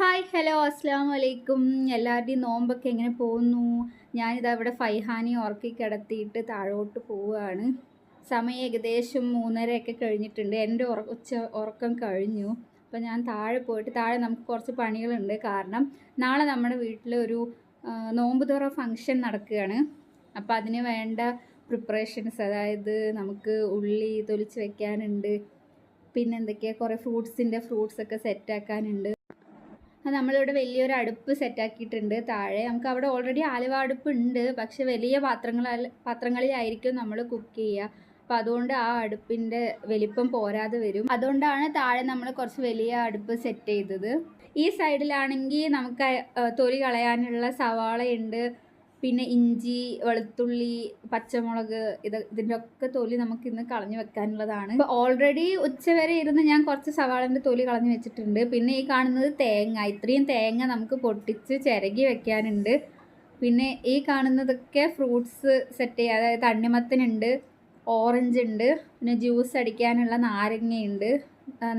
Hi hello അസ്സാം വലൈക്കും എല്ലാവരുടെയും നോമ്പൊക്കെ എങ്ങനെ പോകുന്നു? ഞാനിതാ ഇവിടെ ഫൈഹാനി ഉറക്കി കിടത്തിയിട്ട് താഴോട്ട് പോവുകയാണ്. സമയം ഏകദേശം മൂന്നരയൊക്കെ കഴിഞ്ഞിട്ടുണ്ട്. എന്റെ ഉച്ച ഉറക്കം കഴിഞ്ഞു. അപ്പോൾ ഞാൻ താഴെ പോയിട്ട് താഴെ നമുക്ക് കുറച്ച് പണികളുണ്ട്. കാരണം നാളെ നമ്മുടെ വീട്ടിൽ ഒരു നോമ്പ് തുറ ഫങ്ഷൻ നടക്കുകയാണ്. അപ്പോൾ അതിന് വേണ്ട പ്രിപ്പറേഷൻസ് അതായത് നമുക്ക് ഉള്ളി തൊലിച്ച് വെക്കാനുണ്ട്. പിന്നെ എന്തൊക്കെയാ? കുറേ ഫ്രൂട്ട്സിന്റെ ഫ്രൂട്ട്സൊക്കെ സെറ്റാക്കാനുണ്ട്. നമ്മളിവിടെ വലിയൊരു അടുപ്പ് സെറ്റാക്കിയിട്ടുണ്ട് താഴെ നമുക്ക് അവിടെ ഓൾറെഡി ആലുവ അടുപ്പ് ഉണ്ട് പക്ഷെ വലിയ പാത്രങ്ങൾ പാത്രങ്ങളിലായിരിക്കും നമ്മൾ കുക്ക് ചെയ്യുക. അപ്പം അതുകൊണ്ട് ആ അടുപ്പിന്റെ വലിപ്പം പോരാതെ വരും. അതുകൊണ്ടാണ് താഴെ നമ്മൾ കുറച്ച് വലിയ അടുപ്പ് സെറ്റ് ചെയ്തത്. ഈ സൈഡിലാണെങ്കിൽ നമുക്ക് തൊലി കളയാനുള്ള സവാളയുണ്ട്. പിന്നെ ഇഞ്ചി വെളുത്തുള്ളി പച്ചമുളക് ഇത് ഇതിന്റെ ഒക്കെ തൊലി നമുക്ക് ഇന്ന് കളഞ്ഞു വെക്കാനുള്ളതാണ്. ഇപ്പൊ ഓൾറെഡി ഉച്ചവരെ ഇരുന്ന് ഞാൻ കുറച്ച് സവാളന്റെ തൊലി കളഞ്ഞു വെച്ചിട്ടുണ്ട്. പിന്നെ ഈ കാണുന്നത് തേങ്ങ. ഇത്രയും തേങ്ങ നമുക്ക് പൊട്ടിച്ച് ചിരകി വെക്കാനുണ്ട്. പിന്നെ ഈ കാണുന്നതൊക്കെ ഫ്രൂട്ട്സ് സെറ്റ് ചെയ്യുക അതായത് തണ്ണിമത്തനുണ്ട് ഓറഞ്ച് ഉണ്ട് പിന്നെ ജ്യൂസ് അടിക്കാനുള്ള നാരങ്ങയുണ്ട്.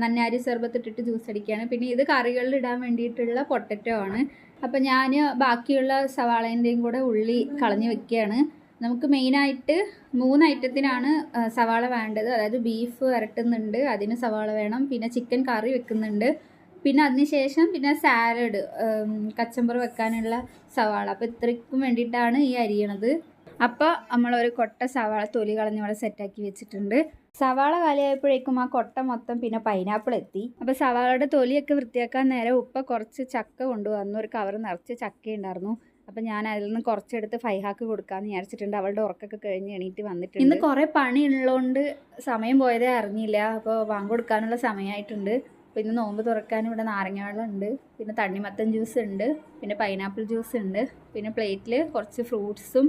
നന്നാരി സർബത്ത് ഇട്ടിട്ട് ജ്യൂസ് അടിക്കുകയാണ്. പിന്നെ ഇത് കറികളിൽ ഇടാൻ വേണ്ടിയിട്ടുള്ള പൊട്ടറ്റോ ആണ്. അപ്പം ഞാൻ ബാക്കിയുള്ള സവാളേന്റെയും കൂടെ ഉള്ളി കളഞ്ഞു വെക്കുകയാണ്. നമുക്ക് മെയിനായിട്ട് മൂന്ന് ഐറ്റത്തിനാണ് സവാള വേണ്ടത്. അതായത് ബീഫ് വരട്ടുന്നുണ്ട് അതിന് സവാള വേണം. പിന്നെ ചിക്കൻ കറി വെക്കുന്നുണ്ട്. പിന്നെ അതിന് ശേഷം പിന്നെ സാലഡ് കച്ചമ്പർ വെക്കാനുള്ള സവാള. അപ്പോൾ ഇത്രയ്ക്കും വേണ്ടിയിട്ടാണ് ഈ അരിയണത്. അപ്പോൾ നമ്മളൊരു കൊട്ട സവാള തൊലി കളഞ്ഞ് ഇവിടെ സെറ്റാക്കി വെച്ചിട്ടുണ്ട്. സവാള കാലിയായപ്പോഴേക്കും ആ കൊട്ട മൊത്തം പിന്നെ പൈനാപ്പിൾ എത്തി. അപ്പോൾ സവാളയുടെ തൊലിയൊക്കെ വൃത്തിയാക്കാൻ നേരെ ഉപ്പ കുറച്ച് ചക്ക കൊണ്ടുവന്നു. ഒരു കവർ നിറച്ച് ചക്ക ഉണ്ടായിരുന്നു. അപ്പോൾ ഞാൻ അതിൽ നിന്ന് കുറച്ചെടുത്ത് ഫൈഹാക്ക് കൊടുക്കാമെന്ന് വിചാരിച്ചിട്ടുണ്ട്. അവളുടെ ഉറക്കൊക്കെ കഴിഞ്ഞ് എണീറ്റ് വന്നിട്ടുണ്ട്. ഇന്ന് കുറേ പണി ഉള്ളതുകൊണ്ട് സമയം പോയതേ അറിഞ്ഞില്ല. അപ്പോൾ വാങ്ങി കൊടുക്കാനുള്ള സമയമായിട്ടുണ്ട് ഇന്ന് നോമ്പ് തുറക്കാൻ ഇവിടെ നാരങ്ങ വെള്ളം ഉണ്ട് പിന്നെ തണ്ണിമത്തൻ ജ്യൂസ് ഉണ്ട്. പിന്നെ പൈനാപ്പിൾ ജ്യൂസ് ഉണ്ട്. പിന്നെ പ്ലേറ്റിൽ കുറച്ച് ഫ്രൂട്ട്സും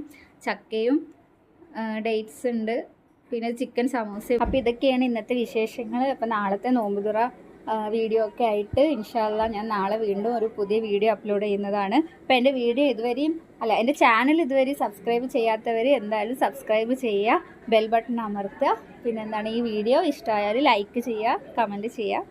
ചക്കയും ഡേറ്റ്സ് ഉണ്ട്. പിന്നെ ചിക്കൻ സമൂസയും. അപ്പോൾ ഇതൊക്കെയാണ് ഇന്നത്തെ വിശേഷങ്ങൾ. അപ്പോൾ നാളത്തെ നോമ്പുതുറ വീഡിയോ ഒക്കെ ആയിട്ട് ഇൻഷാല്ല ഞാൻ നാളെ വീണ്ടും ഒരു പുതിയ വീഡിയോ അപ്ലോഡ് ചെയ്യുന്നതാണ്. അപ്പോൾ എന്റെ വീഡിയോ ഇതുവരെയും അല്ല എന്റെ ചാനൽ ഇതുവരെയും സബ്സ്ക്രൈബ് ചെയ്യാത്തവർ എന്തായാലും സബ്സ്ക്രൈബ് ചെയ്യുക ബെൽ ബട്ടൺ അമർത്തുക. പിന്നെന്താണ് ഈ വീഡിയോ ഇഷ്ടമായാൽ ലൈക്ക് ചെയ്യുക കമന്റ് ചെയ്യുക.